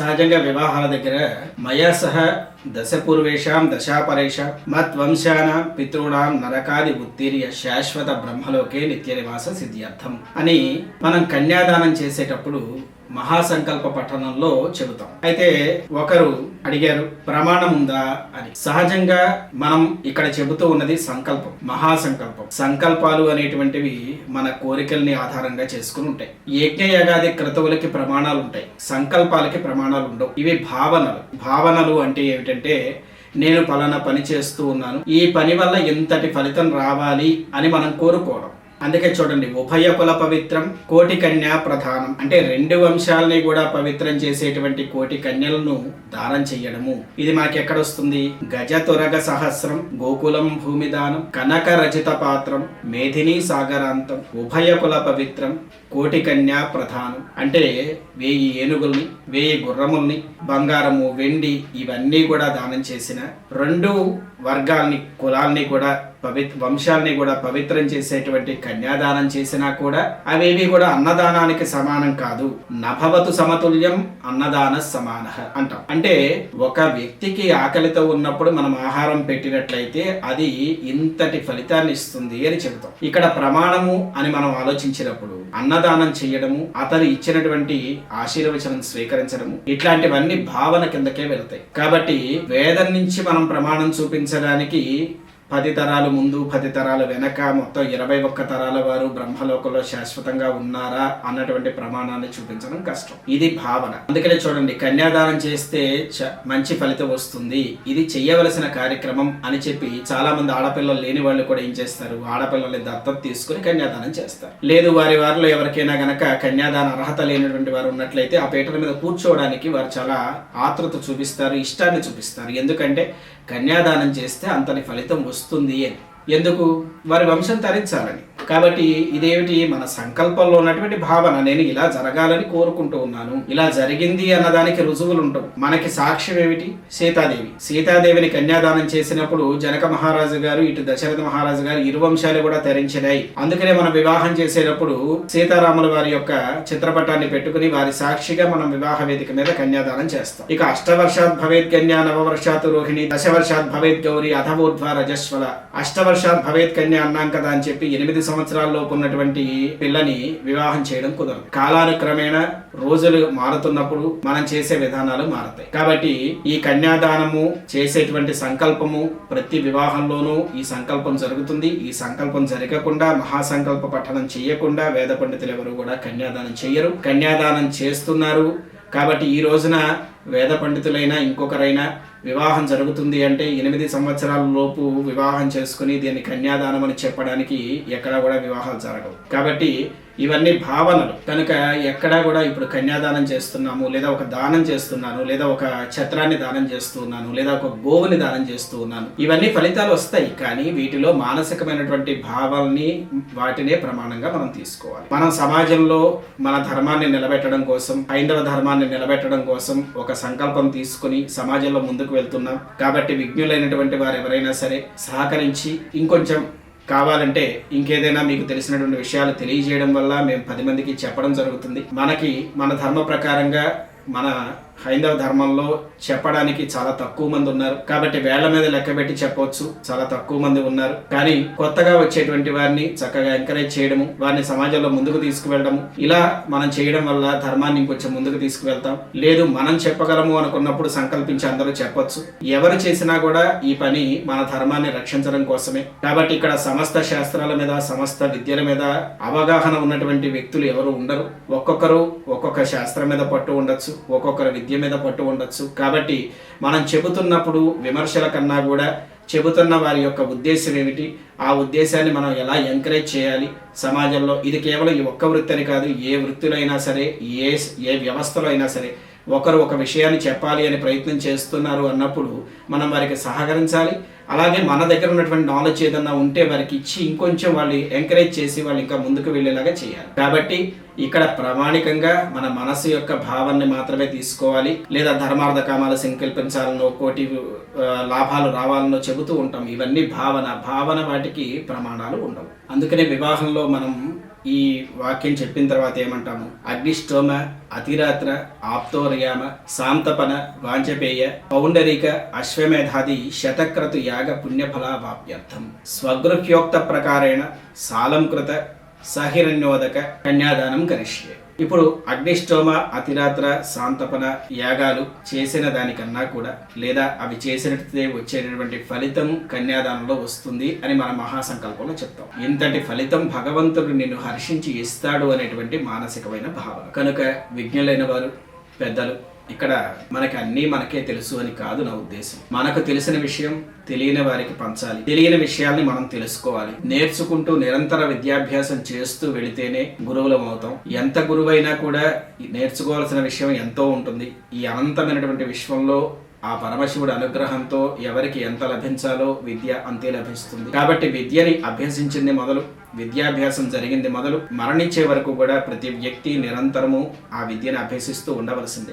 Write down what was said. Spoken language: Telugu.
సహజంగా వివాహాల దగ్గర మయా సహ దశపూర్వేషాం దశాపరేష దశాపరేషాం మత్వంశానాం పితృణాం నరకాది ఉత్తీర్య శాశ్వత బ్రహ్మలోకే నిత్య నివాస సిద్ధ్యర్థం అని మనం కన్యాదానం చేసేటప్పుడు మహాసంకల్ప పఠనంలో చెబుతాం. అయితే ఒకరు అడిగారు ప్రమాణం ఉందా? అని. సహజంగా మనం ఇక్కడ చెబుతూ ఉన్నది సంకల్పం మహాసంకల్పం. సంకల్పాలు అనేటువంటివి మన కోరికల్ని ఆధారంగా చేసుకుని ఉంటాయి. యజ్ఞయాగాది క్రతువులకి ప్రమాణాలు ఉంటాయి సంకల్పాలకి ప్రమాణాలు ఉండవు. ఇవి భావనలు. భావనలు అంటే ఏమిటంటే నేను పలానా పని చేస్తూ ఉన్నాను ఈ పని వల్ల ఎంతటి ఫలితం రావాలి అని మనం కోరుకోవడం. అందుకే చూడండి ఉభయ కుల పవిత్రం కోటి కన్యా ప్రధానం. అంటే రెండు వంశాలని కూడా పవిత్రం చేసేటువంటి కోటి కన్యలను దానం చెయ్యడము. ఇది మాకెక్కడ వస్తుంది గజ తురగ సహస్రం గోకులం భూమిదానం కనక రచిత పాత్రం మేధిని సాగరాంతం ఉభయ కుల పవిత్రం కోటి కన్యా ప్రధానం. అంటే వేయి ఏనుగుల్ని వేయి గుర్రముల్ని బంగారము వెండి ఇవన్నీ కూడా దానం చేసిన రెండు వర్గాల్ని కులాల్ని కూడా పవిత్ర వంశాల్ని కూడా పవిత్రం చేసేటువంటి కన్యాదానం చేసినా కూడా అవేవి కూడా అన్నదానానికి సమానం కాదు. నభవతు సమతుల్యం అన్నదాన సమాన అంటాం. అంటే ఒక వ్యక్తికి ఆకలితో ఉన్నప్పుడు మనం ఆహారం పెట్టినట్లయితే అది ఇంతటి ఫలితాన్ని ఇస్తుంది అని చెబుతాం. ఇక్కడ ప్రమాణము అని మనం ఆలోచించినప్పుడు అన్నదానం చేయడము అతను ఇచ్చినటువంటి ఆశీర్వచనం స్వీకరించడము ఇట్లాంటివన్నీ భావన కిందకే వెళ్తాయి. కాబట్టి వేదం నుంచి మనం ప్రమాణం చూపించడానికి పది తరాలు ముందు పది తరాలు వెనక మొత్తం ఇరవై ఒక్క తరాల వారు బ్రహ్మలోకంలో శాశ్వతంగా ఉన్నారా అన్నటువంటి ప్రమాణాన్ని చూపించడం కష్టం. ఇది భావన. అందుకనే చూడండి కన్యాదానం చేస్తే చ- మంచి ఫలితం వస్తుంది. ఇది చేయవలసిన కార్యక్రమం అని చెప్పి చాలా మంది ఆడపిల్లలు లేని వాళ్ళు కూడా ఏం చేస్తారు? ఆడపిల్లల్ని దత్తత తీసుకుని కన్యాదానం చేస్తారు. లేదు వారి వారిలో ఎవరికైనా గనక కన్యాదాన అర్హత లేనటువంటి వారు ఉన్నట్లయితే ఆ పీటల మీద కూర్చోవడానికి వారు చాలా ఆతృత చూపిస్తారు ఇష్టాన్ని చూపిస్తారు. ఎందుకంటే కన్యాదానం చేస్తే అంతని ఫలితం వస్తుంది అని. ఎందుకు? వారి వంశం తరించాలని. కాబట్టి ఇదేమిటి? మన సంకల్పంలో ఉన్నటువంటి భావన. నేను ఇలా జరగాలని కోరుకుంటూ ఉన్నాను. ఇలా జరిగింది అన్నదానికి రుజువులు ఉంటావు మనకి సాక్ష్యం ఏమిటి? సీతాదేవి. సీతాదేవిని కన్యాదానం చేసినప్పుడు జనక మహారాజు గారు ఇటు దశరథ మహారాజు గారు ఇరు వంశాలు కూడా తరించినాయి. అందుకనే మనం వివాహం చేసేటప్పుడు సీతారాముల వారి యొక్క చిత్రపటాన్ని పెట్టుకుని వారి సాక్షిగా మనం వివాహ వేదిక మీద కన్యాదానం చేస్తాం. ఇక అష్టవర్షాత్ భవేత్ కన్యా నవవర్షాత్ రోహిణి దశవర్షాత్ భవేత్ గౌరి అధవోర్ధ్వ రజస్వల అష్టవర్షాత్ భవేత్ కన్య అన్నాం కదా అని చెప్పి ఎనిమిది సంవత్సరాల్లోపు ఉన్నటువంటి పిల్లని వివాహం చేయడం కుదరదు. కాలానుక్రమేణ రోజులు మారుతున్నప్పుడు మనం చేసే విధానాలు మారతాయి. కాబట్టి ఈ కన్యాదానము చేసేటువంటి సంకల్పము ప్రతి వివాహంలోనూ ఈ సంకల్పం జరుగుతుంది. ఈ సంకల్పం జరగకుండా మహాసంకల్ప పఠనం చేయకుండా వేద పండితులు ఎవరు కూడా కన్యాదానం చేయరు కన్యాదానం చేస్తున్నారు. కాబట్టి ఈ రోజున వేద పండితులైనా ఇంకొకరైనా వివాహం జరుగుతుంది అంటే ఎనిమిది సంవత్సరాల లోపు వివాహం చేసుకుని దీన్ని కన్యాదానం అని చెప్పడానికి ఎక్కడా కూడా వివాహాలు జరగవు. కాబట్టి ఇవన్నీ భావనలు. కనుక ఎక్కడా కూడా ఇప్పుడు కన్యాదానం చేస్తున్నాము లేదా ఒక దానం చేస్తున్నాను లేదా ఒక ఛత్రాన్ని దానం చేస్తున్నాను లేదా ఒక గోవుని దానం చేస్తూ ఉన్నాను ఇవన్నీ ఫలితాలు వస్తాయి కానీ వీటిలో మానసికమైనటువంటి భావాల్ని వాటినే ప్రమాణంగా మనం తీసుకోవాలి. మనం సమాజంలో మన ధర్మాన్ని నిలబెట్టడం కోసం హైందవ ధర్మాన్ని నిలబెట్టడం కోసం ఒక సంకల్పం తీసుకుని సమాజంలో ముందుకు వెళ్తున్నాం. కాబట్టి విజ్ఞులైనటువంటి వారు ఎవరైనా సరే సహకరించి ఇంకొంచెం కావాలంటే ఇంకేదైనా మీకు తెలిసినటువంటి విషయాలు తెలియజేయడం వల్ల మేము పది మందికి చెప్పడం జరుగుతుంది. మనకి మన ధర్మ ప్రకారంగా మన హైందవ ధర్మంలో చెప్పడానికి చాలా తక్కువ మంది ఉన్నారు. కాబట్టి వేళ్ళ మీద లెక్క పెట్టి చెప్పవచ్చు చాలా తక్కువ మంది ఉన్నారు. కానీ కొత్తగా వచ్చేటువంటి వారిని చక్కగా ఎంకరేజ్ చేయడము వారిని సమాజంలో ముందుకు తీసుకువెళ్ళడము ఇలా మనం చేయడం వల్ల ధర్మాన్ని ఇంకొంచెం ముందుకు తీసుకువెళ్తాం. లేదు మనం చెప్పగలము అనుకున్నప్పుడు సంకల్పించి అందరూ చెప్పొచ్చు. ఎవరు చేసినా కూడా ఈ పని మన ధర్మాన్ని రక్షించడం కోసమే. కాబట్టి ఇక్కడ సమస్త శాస్త్రాల మీద సమస్త విద్యల మీద అవగాహన ఉన్నటువంటి వ్యక్తులు ఎవరు ఉండరు. ఒక్కొక్కరు ఒక్కొక్క శాస్త్రం మీద పట్టు ఉండొచ్చు. ఒక్కొక్కరు విద్య మీద పట్టు ఉండొచ్చు. కాబట్టి మనం చెబుతున్నప్పుడు విమర్శల కన్నా కూడా చెబుతున్న వారి యొక్క ఉద్దేశం ఏమిటి? ఆ ఉద్దేశాన్ని మనం ఎలా ఎంకరేజ్ చేయాలి? సమాజంలో ఇది కేవలం ఈ ఒక్క వృత్తి అని కాదు ఏ వృత్తిలో అయినా సరే ఏ ఏ వ్యవస్థలో అయినా సరే ఒకరు ఒక విషయాన్ని చెప్పాలి అని ప్రయత్నం చేస్తున్నారు అన్నప్పుడు మనం వారికి సహకరించాలి. అలాగే మన దగ్గర ఉన్నటువంటి నాలెడ్జ్ ఏదన్నా ఉంటే వారికి ఇచ్చి ఇంకొంచెం వాళ్ళు ఎంకరేజ్ చేసి వాళ్ళు ఇంకా ముందుకు వెళ్ళేలాగా చేయాలి. కాబట్టి ఇక్కడ ప్రామాణికంగా మన మనసు యొక్క భావాన్ని మాత్రమే తీసుకోవాలి. లేదా ధర్మార్థ కామాలు సంకల్పించాలనో కోటి లాభాలు రావాలనో చెబుతూ ఉంటాం. ఇవన్నీ భావన. భావన వాటికి ప్రమాణాలు ఉండవు. అందుకనే వివాహంలో మనం ఈ వాక్యం చెప్పిన తర్వాత ఏమంటాము? అగ్నిష్టోమ అతిరాత్ర ఆప్తోరయామ సాంతపన వాంచపేయ పౌండరిక అశ్వమేధాది శతక్రతు యాగ పుణ్యఫలావాప్యర్థం స్వగృహ్యోక్త ప్రకారేణ సాలంకృత సహిరణ్యోదక కన్యాదానం కరిష్యే. ఇప్పుడు అగ్నిష్టోమ అతిరాత్ర సాంతపన యాగాలు చేసిన దానికన్నా కూడా లేదా అవి చేసినట్టే వచ్చేటటువంటి ఫలితం కన్యాదానంలో వస్తుంది అని మన మహాసంకల్పంలో చెప్తాం. ఇంతటి ఫలితం భగవంతుడు నిన్ను హర్షించి ఇస్తాడు అనేటువంటి మానసికమైన భావన. కనుక విజ్ఞులైన వారు పెద్దలు ఇక్కడ మనకి అన్నీ మనకే తెలుసు అని కాదు నా ఉద్దేశం. మనకు తెలిసిన విషయం తెలియని వారికి పంచాలి. తెలియని విషయాల్ని మనం తెలుసుకోవాలి. నేర్చుకుంటూ నిరంతర విద్యాభ్యాసం చేస్తూ వెళితేనే గురువులం అవుతాం. ఎంత గురువైనా కూడా నేర్చుకోవాల్సిన విషయం ఎంతో ఉంటుంది. ఈ అనంతమైనటువంటి విశ్వంలో ఆ పరమశివుడి అనుగ్రహంతో ఎవరికి ఎంత లభించాలో విద్య అంతే లభిస్తుంది. కాబట్టి విద్యని అభ్యసించింది మొదలు విద్యాభ్యాసం జరిగింది మొదలు మరణించే వరకు కూడా ప్రతి వ్యక్తి నిరంతరము ఆ విద్యను అభ్యసిస్తూ ఉండవలసిందే.